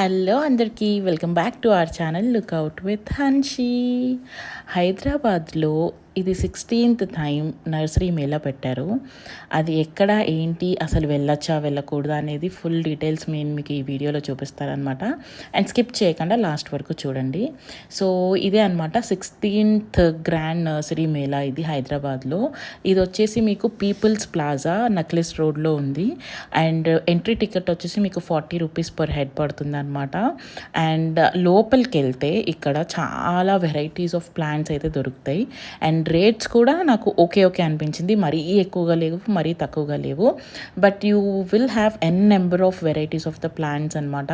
Hello అందరికీ welcome back to our channel lookout with Hanshi హైదరాబాద్లో ఇది సిక్స్టీన్త్ టైం నర్సరీ మేళా పెట్టారు. అది ఎక్కడ ఏంటి అసలు వెళ్ళొచ్చా వెళ్ళకూడదా అనేది ఫుల్ డీటెయిల్స్ నేను మీకు ఈ వీడియోలో చూపిస్తారనమాట అండ్ స్కిప్ చేయకుండా లాస్ట్ వరకు చూడండి. సో ఇదే అనమాట సిక్స్టీన్త్ గ్రాండ్ నర్సరీ మేళా ఇది హైదరాబాద్లో. ఇది వచ్చేసి మీకు పీపుల్స్ ప్లాజా నక్లెస్ రోడ్లో ఉంది. అండ్ ఎంట్రీ టికెట్ వచ్చేసి మీకు ఫార్టీ రూపీస్ పర్ హెడ్ పడుతుంది అనమాట అండ్ లోపలికి వెళ్తే ఇక్కడ చాలా వెరైటీస్ ఆఫ్ ప్లాంట్స్ అయితే దొరుకుతాయి. అండ్ రేట్స్ కూడా నాకు ఓకే ఓకే అనిపించింది. మరీ ఎక్కువగా లేవు మరీ తక్కువగా లేవు. But you will have an number of varieties of the plants అనమాట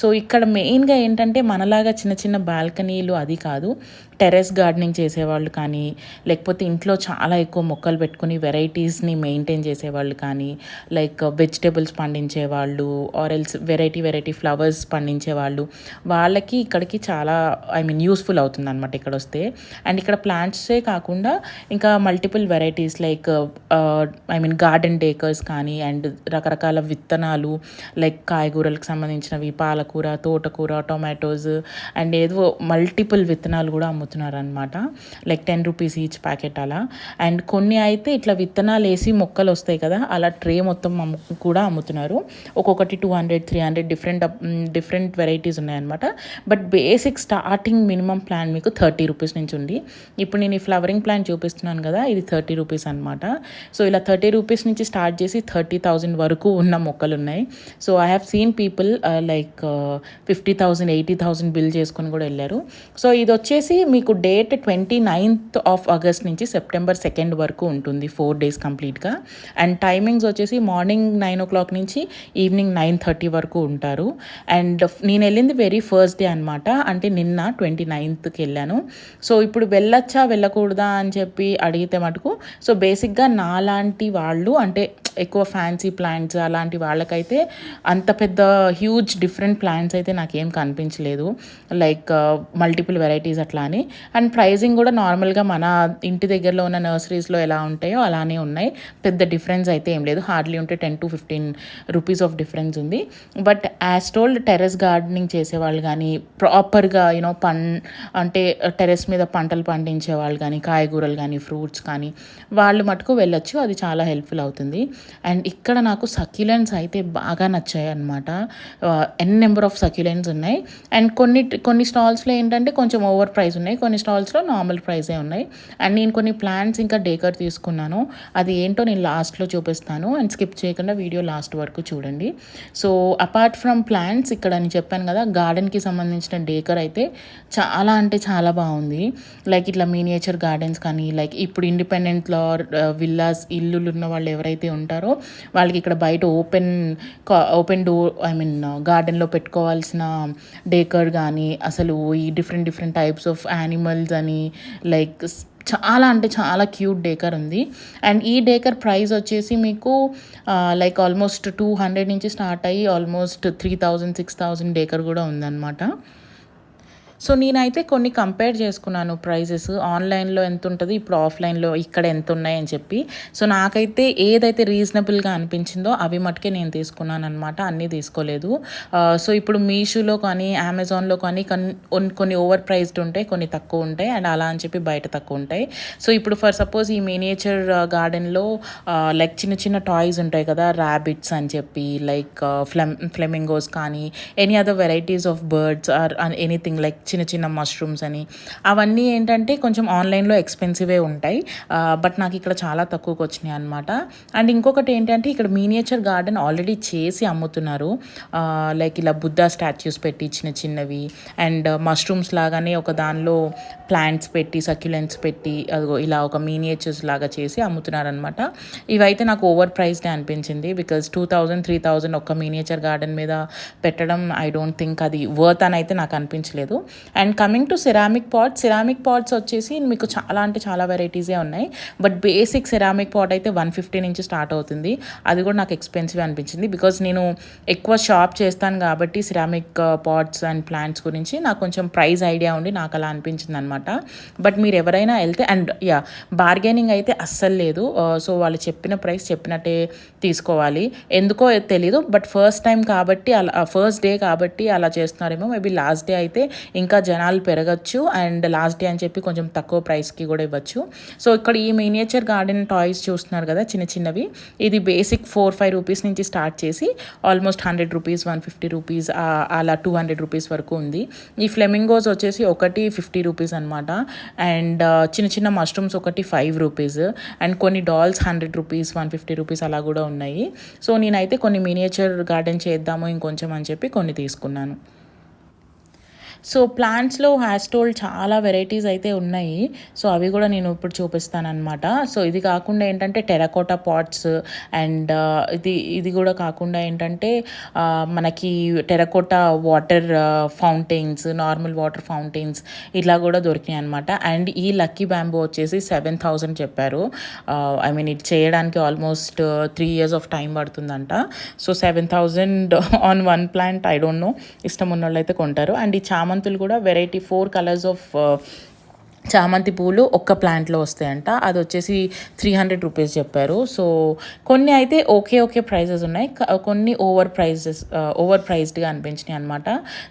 సో ఇక్కడ మెయిన్గా ఏంటంటే మనలాగా చిన్న చిన్న బాల్కనీలు అది కాదు. టెరెస్ గార్డెనింగ్ చేసేవాళ్ళు కానీ లేకపోతే ఇంట్లో చాలా ఎక్కువ మొక్కలు పెట్టుకుని వెరైటీస్ని మెయింటైన్ చేసేవాళ్ళు కానీ లైక్ వెజిటేబుల్స్ పండించే వాళ్ళు or else variety variety flowers పండించే వాళ్ళు వాళ్ళకి ఇక్కడికి చాలా ఐ మీన్ యూస్ఫుల్ అవుతుంది అనమాట ఇక్కడ వస్తే అండ్ ఇక్కడ ప్లాంట్సే కాకుండా ఇంకా multiple varieties like I mean garden decors కానీ అండ్ రకరకాల విత్తనాలు లైక్ కాయగూరలకు సంబంధించినవి పాలకూర తోటకూర టొమాటోస్ అండ్ ఏదో మల్టిపుల్ విత్తనాలు కూడా అమ్ముతున్నారు అనమాట like ten rupees each packet అలా. అండ్ కొన్ని అయితే ఇట్లా విత్తనాలు వేసి మొక్కలు వస్తాయి కదా అలా ట్రే మొత్తం కూడా అమ్ముతున్నారు. ఒక్కొక్కటి two hundred three hundred different different varieties ఉన్నాయన్నమాట. But basic starting minimum plan మీకు థర్టీ రూపీస్ నుంచి ఉంది. ఇప్పుడు నేను ఈ ఫ్లవరింగ్ ప్లాన్ చూపిస్తున్నాను కదా ఇది థర్టీ రూపీస్ అనమాట సో ఇలా థర్టీ రూపీస్ నుంచి స్టార్ట్ చేసి థర్టీ థౌజండ్ వరకు ఉన్న మొక్కలు ఉన్నాయి so I have seen people like fifty thousand eighty thousand bill చేసుకొని కూడా వెళ్ళారు. సో ఇది వచ్చేసి మీకు date twenty ninth of August నుంచి సెప్టెంబర్ సెకండ్ వరకు ఉంటుంది ఫోర్ డేస్ కంప్లీట్గా. అండ్ టైమింగ్స్ వచ్చేసి మార్నింగ్ నైన్ ఓ క్లాక్ నుంచి ఈవినింగ్ నైన్ థర్టీ వరకు ఉంటారు. అండ్ నేను వెళ్ళింది వెరీ ఫస్ట్ డే అనమాట అంటే నిన్న ట్వంటీ నైన్త్కి వెళ్ళాను. సో ఇప్పుడు వెళ్ళొచ్చా వెళ్ళకూడదా అని చెప్పి అడిగితే మటుకు సో బేసిక్గా నాలాంటి వాళ్ళు అంటే ఎక్కువ ఫ్యాన్సీ ప్లాంట్స్ అలాంటి వాళ్ళకైతే అంత పెద్ద హ్యూజ్ డిఫరెంట్ ప్లాంట్స్ అయితే నాకేం కనిపించలేదు. లైక్ మల్టిపుల్ వెరైటీస్ అట్లా అని. అండ్ ప్రైజింగ్ కూడా నార్మల్గా మన ఇంటి దగ్గరలో ఉన్న నర్సరీస్లో ఎలా ఉంటాయో అలానే ఉన్నాయి. పెద్ద డిఫరెన్స్ అయితే ఏం లేదు. హార్డ్లీ ఉంటే ten to fifteen rupees of difference ఉంది. But as told terrace gardening చేసేవాళ్ళు కానీ ప్రాపర్గా యూనో పన్ అంటే టెరెస్ మీద పంటలు పండించే వాళ్ళు కానీ కాయగూరలు కానీ ఫ్రూట్స్ కానీ వాళ్ళు మటుకు వెళ్ళొచ్చు. అది చాలా హెల్ప్ఫుల్ అవుతుంది. అండ్ ఇక్కడ నాకు సక్యులెంట్స్ అయితే బాగా నచ్చాయి అనమాట ఎన్ నెంబర్ ఆఫ్ సక్యులెంట్స్ ఉన్నాయి. అండ్ కొన్ని కొన్ని స్టాల్స్లో ఏంటంటే కొంచెం ఓవర్ ప్రైస్ ఉన్నాయి. కొన్ని స్టాల్స్లో నార్మల్ ప్రైసే ఉన్నాయి. అండ్ నేను కొన్ని ప్లాంట్స్ ఇంకా డేకర్ తీసుకున్నాను. అది ఏంటో నేను లాస్ట్లో చూపిస్తాను. అండ్ స్కిప్ చేయకుండా వీడియో లాస్ట్ వరకు చూడండి. సో అపార్ట్ ఫ్రమ్ ప్లాంట్స్ ఇక్కడ నేను చెప్పాను కదా గార్డెన్కి సంబంధించిన డేకర్ అయితే చాలా అంటే చాలా బాగుంది. లైక్ ఇట్లా మీనియేచర్ గార్డెన్స్ కానీ లైక్ ఇప్పుడు ఇండిపెండెంట్లో విల్లాస్ ఇల్లులు ఉన్న వాళ్ళు ఎవరైతే ఉంటారో వాళ్ళకి ఇక్కడ బయట open open door I mean గార్డెన్లో పెట్టుకోవాల్సిన డేకర్ కానీ అసలు ఈ different different types of animals అని లైక్ చాలా అంటే చాలా క్యూట్ డేకర్ ఉంది. అండ్ ఈ డేకర్ ప్రైస్ వచ్చేసి మీకు లైక్ ఆల్మోస్ట్ టూ హండ్రెడ్ నుంచి స్టార్ట్ అయ్యి almost three thousand six thousand decor కూడా ఉందన్నమాట. సో నేనైతే కొన్ని కంపేర్ చేసుకున్నాను ప్రైజెస్ ఆన్లైన్లో ఎంత ఉంటుంది ఇప్పుడు ఆఫ్లైన్లో ఇక్కడ ఎంత ఉన్నాయని చెప్పి. సో నాకైతే ఏదైతే రీజనబుల్గా అనిపించిందో అవి మటుకే నేను తీసుకున్నాను అనమాట అన్నీ తీసుకోలేదు. సో ఇప్పుడు మీషోలో కానీ అమెజాన్లో కానీ కొన్ని ఓవర్ ప్రైస్డ్ ఉంటాయి కొన్ని తక్కువ ఉంటాయి. అండ్ అలా అని చెప్పి బయట తక్కువ ఉంటాయి. సో ఇప్పుడు ఫర్ సపోజ్ ఈ మినియేచర్ గార్డెన్లో లైక్ చిన్న చిన్న టాయ్స్ ఉంటాయి కదా ర్యాబిట్స్ అని చెప్పి లైక్ ఫ్లెమ్ ఫ్లెమింగోస్ కానీ any other varieties of birds or anything like చిన్న చిన్న మష్రూమ్స్ అని. అవన్నీ ఏంటంటే కొంచెం ఆన్లైన్లో ఎక్స్పెన్సివే ఉంటాయి. బట్ నాకు ఇక్కడ చాలా తక్కువకి వచ్చినాయి అనమాట అండ్ ఇంకొకటి ఏంటంటే ఇక్కడ మీనియేచర్ గార్డెన్ ఆల్రెడీ చేసి అమ్ముతున్నారు. లైక్ ఇలా బుద్ధ స్టాచ్యూస్ పెట్టి చిన్న చిన్నవి. అండ్ మష్రూమ్స్ uh, లాగానే ఒక దానిలో ప్లాంట్స్ పెట్టి సక్యులెంట్స్ పెట్టి అదిగో ఇలా ఒక మీనియేచర్స్ లాగా చేసి అమ్ముతున్నారనమాట ఇవైతే నాకు ఓవర్ ప్రైస్డే అనిపించింది because two thousand three thousand ఒక మీనియేచర్ గార్డెన్ మీద పెట్టడం ఐ డోంట్ థింక్ అది వర్త్ అని అయితే నాకు అనిపించలేదు. And coming to ceramic pots ceramic pots వచ్చేసి మీకు చాలా అంటే చాలా వెరైటీసే ఉన్నాయి. బట్ బేసిక్ సిరామిక్ పాట్ అయితే వన్ ఫిఫ్టీ నుంచి స్టార్ట్ అవుతుంది. అది కూడా నాకు ఎక్స్పెన్సివ్ అనిపించింది. బికాజ్ నేను ఎక్కువ షాప్ చేస్తాను కాబట్టి సిరామిక్ పాట్స్ అండ్ ప్లాంట్స్ గురించి నాకు కొంచెం ప్రైస్ ఐడియా ఉండి నాకు అలా అనిపించింది అనమాట బట్ మీరు ఎవరైనా వెళ్తే అండ్ యా బార్గెనింగ్ అయితే అస్సలు లేదు. Uh, సో వాళ్ళు చెప్పిన ప్రైస్ చెప్పినట్టే తీసుకోవాలి. ఎందుకో తెలీదు బట్ ఫస్ట్ టైం కాబట్టి అలా uh, ఫస్ట్ డే కాబట్టి అలా చేస్తున్నారేమో మేబీ లాస్ట్ డే అయితే ఇంకా జనాలు పెరగచ్చు అండ్ లాస్ట్ డే అని చెప్పి కొంచెం తక్కువ ప్రైస్కి కూడా ఇవ్వచ్చు. సో ఇక్కడ ఈ మినియేచర్ గార్డెన్ టాయ్స్ చూస్తున్నారు కదా చిన్న చిన్నవి. ఇది బేసిక్ ఫోర్ ఫైవ్ రూపీస్ నుంచి స్టార్ట్ చేసి almost hundred rupees one fifty rupees అలా టూ హండ్రెడ్ రూపీస్ వరకు ఉంది. ఈ ఫ్లెమింగోస్ వచ్చేసి ఒకటి ఫిఫ్టీ రూపీస్ అనమాట అండ్ చిన్న చిన్న మష్రూమ్స్ ఒకటి ఫైవ్ రూపీస్ అండ్ కొన్ని dolls hundred rupees one fifty rupees అలా కూడా ఉన్నాయి. సో నేనైతే కొన్ని మినియేచర్ గార్డెన్ చేద్దాము ఇంకొంచెం అని చెప్పి కొన్ని తీసుకున్నాను. సో ప్లాంట్స్లో హ్యాస్టోల్ చాలా వెరైటీస్ అయితే ఉన్నాయి. సో అవి కూడా నేను ఇప్పుడు చూపిస్తాను అనమాట సో ఇది కాకుండా ఏంటంటే టెరకోటా పాట్స్ అండ్ ఇది ఇది కూడా కాకుండా ఏంటంటే మనకి terracotta water fountains normal water fountains ఇలా కూడా దొరికినాయి అనమాట అండ్ ఈ లక్కీ బ్యాంబో వచ్చేసి సెవెన్ థౌజండ్ చెప్పారు. ఐ మీన్ ఇది చేయడానికి almost three years of time పడుతుందంట. So seven thousand on one plant I don't know. ఇష్టం ఉన్న వాళ్ళు అయితే కొంటారు. అండ్ ఈ చామ చామంతులు కూడా వెరైటీ ఫోర్ కలర్స్ ఆఫ్ చామంతి పూలు ఒక్క ప్లాంట్లో వస్తాయంట. అది వచ్చేసి త్రీ హండ్రెడ్ రూపీస్ చెప్పారు. సో కొన్ని అయితే ఓకే ఓకే ప్రైజెస్ ఉన్నాయి. కొన్ని ఓవర్ ప్రైజెస్ ఓవర్ ప్రైజ్డ్గా అనిపించినాయి అనమాట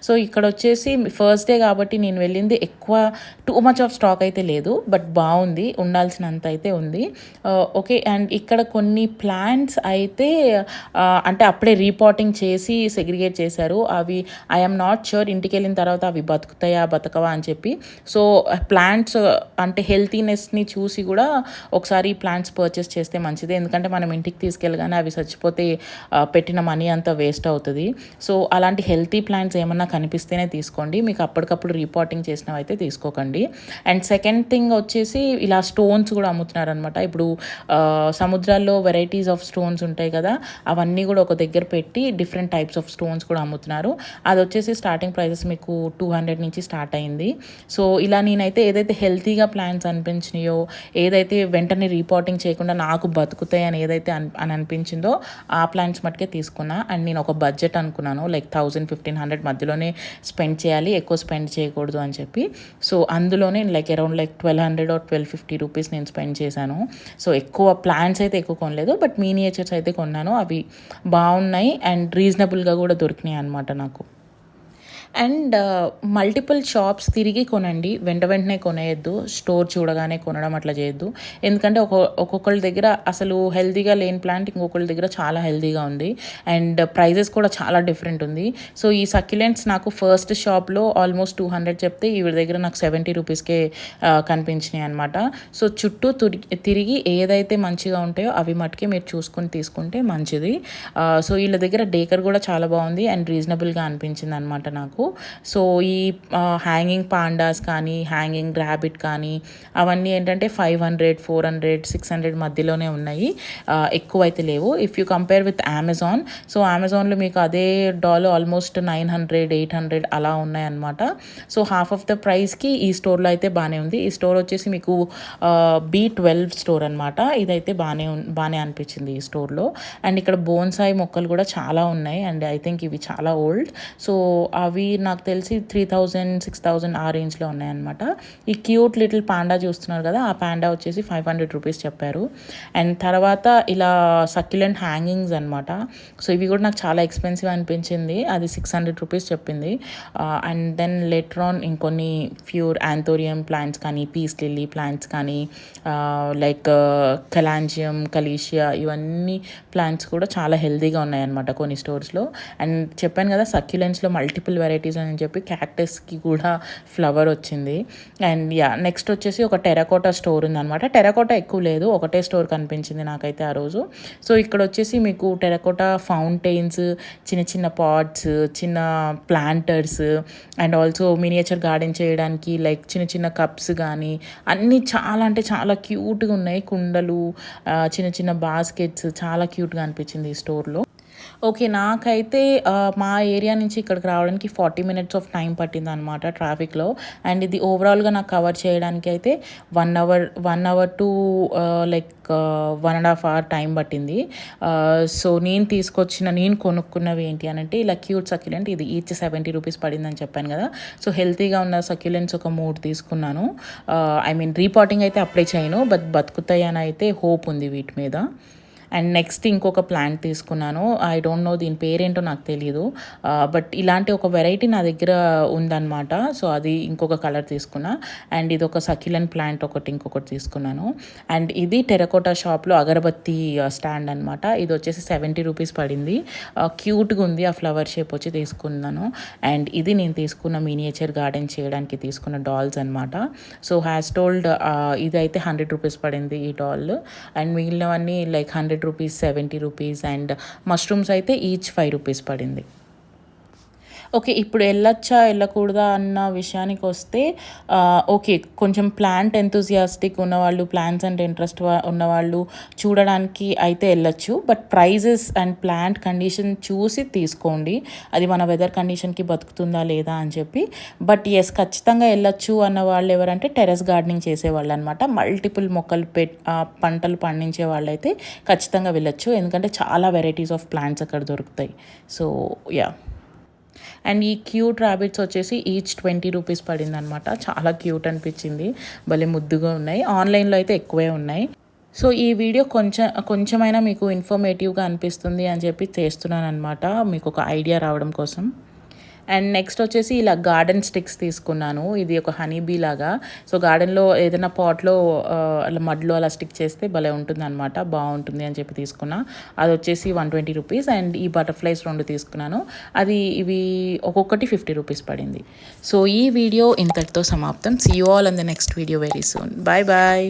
సో ఇక్కడ వచ్చేసి ఫస్ట్ డే కాబట్టి నేను వెళ్ళింది ఎక్కువ టూ మచ్ ఆఫ్ స్టాక్ అయితే లేదు. బట్ బాగుంది. ఉండాల్సినంత అయితే ఉంది. ఓకే. అండ్ ఇక్కడ కొన్ని ప్లాంట్స్ అయితే అంటే అప్పుడే రీపాటింగ్ చేసి సెగ్రిగేట్ చేశారు. అవి ఐఎమ్ నాట్ షూర్ ఇంటికి వెళ్ళిన తర్వాత అవి బతుకుతాయా బతకవా అని చెప్పి. సో ప్లాంట్ ప్లాంట్స్ అంటే హెల్తీనెస్ని చూసి కూడా ఒకసారి ప్లాంట్స్ పర్చేస్ చేస్తే మంచిది. ఎందుకంటే మనం ఇంటికి తీసుకెళ్ళగానే అవి చచ్చిపోతే పెట్టిన మనీ అంతా వేస్ట్ అవుతుంది. సో అలాంటి హెల్తీ ప్లాంట్స్ ఏమన్నా కనిపిస్తేనే తీసుకోండి. మీకు అప్పటికప్పుడు రిపోర్టింగ్ చేసినవి అయితే తీసుకోకండి. అండ్ సెకండ్ థింగ్ వచ్చేసి ఇలా స్టోన్స్ కూడా అమ్ముతున్నారనమాట ఇప్పుడు సముద్రాల్లో వెరైటీస్ ఆఫ్ స్టోన్స్ ఉంటాయి కదా అవన్నీ కూడా ఒక దగ్గర పెట్టి డిఫరెంట్ టైప్స్ ఆఫ్ స్టోన్స్ కూడా అమ్ముతున్నారు. అది వచ్చేసి స్టార్టింగ్ ప్రైజెస్ మీకు టూ హండ్రెడ్ నుంచి స్టార్ట్ అయింది. సో ఇలా నేనైతే ఏదైతే హెల్తీగా ప్లాన్స్ అనిపించినాయో ఏదైతే వెంటనే రిపోర్టింగ్ చేయకుండా నాకు బతుకుతాయి అని ఏదైతే అని అనిపించిందో ఆ ప్లాన్స్ మట్టుకే తీసుకున్నా. అండ్ నేను ఒక బడ్జెట్ అనుకున్నాను లైక్ థౌజండ్ ఫిఫ్టీన్ హండ్రెడ్ మధ్యలోనే స్పెండ్ చేయాలి ఎక్కువ స్పెండ్ చేయకూడదు అని చెప్పి. సో అందులోనే like around like twelve hundred or twelve fifty rupees నేను స్పెండ్ చేశాను. సో ఎక్కువ ప్లాన్స్ అయితే ఎక్కువ కొనలేదు బట్ మీనియేచర్స్ అయితే కొన్నాను. అవి బాగున్నాయి అండ్ రీజనబుల్గా కూడా దొరికినాయి అనమాట నాకు. అండ్ మల్టిపుల్ షాప్స్ తిరిగి కొనండి. వెంట వెంటనే కొనేయద్దు. స్టోర్ చూడగానే కొనడం అట్లా చేయొద్దు. ఎందుకంటే ఒక ఒక్కొక్కరి దగ్గర అసలు హెల్తీగా లేని ప్లాంట్ ఇంకొకళ్ళ దగ్గర చాలా హెల్తీగా ఉంది. అండ్ ప్రైజెస్ కూడా చాలా డిఫరెంట్ ఉంది. సో ఈ సక్యులెంట్స్ నాకు ఫస్ట్ షాప్లో ఆల్మోస్ట్ టూ హండ్రెడ్ చెప్తే ఈవిడ దగ్గర నాకు సెవెంటీ రూపీస్కే కనిపించినాయి అనమాట సో చుట్టూ తిరిగి ఏదైతే మంచిగా ఉంటాయో అవి మట్టుకే మీరు చూసుకొని తీసుకుంటే మంచిది. సో వీళ్ళ దగ్గర డేకర్ కూడా చాలా బాగుంది. అండ్ రీజనబుల్గా అనిపించింది అనమాట నాకు. సో ఈ హ్యాంగింగ్ పాండాస్ కానీ హ్యాంగింగ్ ర్యాబిట్ కానీ అవన్నీ ఏంటంటే five hundred four hundred six hundred మధ్యలోనే ఉన్నాయి. ఎక్కువ అయితే లేవు. If you compare with Amazon so అమెజాన్లో మీకు అదే doll almost nine hundred eight hundred అలా ఉన్నాయన్నమాట. సో హాఫ్ ఆఫ్ ద ప్రైస్కి ఈ స్టోర్లో అయితే బాగానే ఉంది. ఈ స్టోర్ వచ్చేసి మీకు బీ ట్వెల్వ్ స్టోర్ అనమాట ఇదైతే బాగానే బాగానే అనిపించింది ఈ స్టోర్లో అండ్ ఇక్కడ బోన్సాయి మొక్కలు కూడా చాలా ఉన్నాయి. అండ్ ఐ థింక్ ఇవి చాలా ఓల్డ్ సో అవి నాకు తెలిసి త్రీ థౌజండ్ సిక్స్ థౌజండ్ ఆ రేంజ్లో ఉన్నాయన్నమాట. ఈ క్యూట్ లిటిల్ పాండా చూస్తున్నారు కదా ఆ పాండా వచ్చేసి ఫైవ్ హండ్రెడ్ రూపీస్ చెప్పారు. అండ్ తర్వాత ఇలా సక్యులెంట్ హ్యాంగింగ్స్ అనమాట సో ఇవి కూడా నాకు చాలా ఎక్స్పెన్సివ్ అనిపించింది. అది సిక్స్ హండ్రెడ్ రూపీస్ చెప్పింది. అండ్ దెన్ లెట్రాన్ ఇంకొన్ని ప్యూర్ యాంథోరియం ప్లాంట్స్ కానీ పీస్ లిల్లీ ప్లాంట్స్ కానీ లైక్ కలాంజియం కలీషియా ఇవన్నీ ప్లాంట్స్ కూడా చాలా హెల్తీగా ఉన్నాయన్నమాట కొన్ని స్టోర్స్లో. అండ్ చెప్పాను కదా సక్యులెంట్స్లో మల్టిపుల్ వెరైటీస్ అని చెప్పి క్యాక్టస్కి కూడా ఫ్లవర్ వచ్చింది. అండ్ యా నెక్స్ట్ వచ్చేసి ఒక టెరకోటా స్టోర్ ఉందన్నమాట. టెరకోటా ఎక్కువ లేదు ఒకటే స్టోర్ కనిపించింది నాకైతే ఆ రోజు. సో ఇక్కడ వచ్చేసి మీకు టెరకోటా ఫౌంటైన్స్ చిన్న చిన్న పాట్స్ చిన్న planters and also miniature garden చేయడానికి లైక్ చిన్న చిన్న కప్స్ కానీ అన్నీ చాలా అంటే చాలా క్యూట్గా ఉన్నాయి. కుండలు చిన్న చిన్న బాస్కెట్స్ చాలా క్యూట్గా అనిపించింది ఈ స్టోర్లో ఓకే నాకైతే మా ఏరియా నుంచి ఇక్కడికి రావడానికి ఫార్టీ మినిట్స్ ఆఫ్ టైం పట్టింది అనమాట ట్రాఫిక్లో. అండ్ ఇది ఓవరాల్గా నాకు కవర్ చేయడానికి అయితే one hour one hour to like one and half hour time పట్టింది. సో నేను తీసుకొచ్చిన నేను కొనుక్కున్నవి ఏంటి అని అంటే ఇలా క్యూట్ సక్యులెంట్ ఇది ఈచ్ సెవెంటీ రూపీస్ పడిందని చెప్పాను కదా. సో హెల్తీగా ఉన్న సక్యులెంట్స్ ఒక మూడు తీసుకున్నాను. ఐ మీన్ రీపాటింగ్ అయితే అప్లై చేయను బట్ బతుకుతాయి అని అయితే హోప్ ఉంది వీటి మీద. అండ్ నెక్స్ట్ ఇంకొక ప్లాంట్ తీసుకున్నాను. ఐ డోంట్ నో దీని పేరేంటో నాకు తెలియదు బట్ ఇలాంటి ఒక వెరైటీ నా దగ్గర ఉందన్నమాట. సో అది ఇంకొక కలర్ తీసుకున్నా. అండ్ ఇది ఒక సక్యులెంట్ ప్లాంట్ ఒకటి ఇంకొకటి తీసుకున్నాను. అండ్ ఇది టెరకోటా షాప్లో అగరబత్తి స్టాండ్ అనమాట ఇది వచ్చేసి సెవెంటీ రూపీస్ పడింది. క్యూట్గా ఉంది. ఆ ఫ్లవర్ షేప్ వచ్చి తీసుకున్నాను. అండ్ ఇది నేను తీసుకున్న మినియేచర్ గార్డెన్ చేయడానికి తీసుకున్న డాల్స్ అనమాట సో హ్యాస్ టోల్డ్ ఇది అయితే హండ్రెడ్ రూపీస్ పడింది ఈ డాల్ అండ్ మిగిలినవన్నీ like hundred rupees seventy rupees and mushrooms అయితే ఈచ్ ఫైవ్ రూపీస్ పడింది. ఓకే ఇప్పుడు వెళ్ళొచ్చా వెళ్ళకూడదా అన్న విషయానికి వస్తే ఓకే కొంచెం ప్లాంట్ ఎంతూజియాస్టిక్ ఉన్నవాళ్ళు ప్లాంట్స్ అండ్ ఇంట్రెస్ట్ ఉన్నవాళ్ళు చూడడానికి అయితే వెళ్ళొచ్చు. But prices and plant condition చూసి తీసుకోండి. అది మన వెదర్ కండిషన్కి బతుకుతుందా లేదా అని చెప్పి. బట్ ఎస్ ఖచ్చితంగా వెళ్ళొచ్చు అన్న వాళ్ళు ఎవరంటే టెరెస్ గార్డెనింగ్ చేసేవాళ్ళు అనమాట మల్టిపుల్ మొక్కలు పెట్ పంటలు పండించే వాళ్ళైతే ఖచ్చితంగా వెళ్ళొచ్చు. ఎందుకంటే చాలా వెరైటీస్ ఆఫ్ ప్లాంట్స్ అక్కడ దొరుకుతాయి. సో యా అండ్ ఈ క్యూట్ ర్యాబిట్స్ వచ్చేసి ఈచ్ ట్వంటీ రూపీస్ పడింది అనమాట చాలా క్యూట్ అనిపించింది. భలే ముద్దుగా ఉన్నాయి. ఆన్లైన్లో అయితే ఎక్కువే ఉన్నాయి. సో ఈ వీడియో కొంచెం కొంచెమైనా మీకు ఇన్ఫర్మేటివ్గా అనిపిస్తుంది అని చెప్పి చేస్తున్నాను అనమాట మీకు ఒక ఐడియా రావడం కోసం. అండ్ నెక్స్ట్ వచ్చేసి ఇలా గార్డెన్ స్టిక్స్ తీసుకున్నాను. ఇది ఒక హనీ బీ లాగా. సో గార్డెన్లో ఏదైనా పాట్లో అలా మడ్లో అలా స్టిక్ చేస్తే భలే ఉంటుంది అనమాట బాగుంటుంది అని చెప్పి తీసుకున్నా. అది వచ్చేసి వన్ ట్వంటీ రూపీస్ అండ్ ఈ బటర్ఫ్లైస్ రెండు తీసుకున్నాను. అది ఇవి ఒక్కొక్కటి ఫిఫ్టీ రూపీస్ పడింది. సో ఈ వీడియో ఇంతటితో సమాప్తం. See you all on the next video very soon bye bye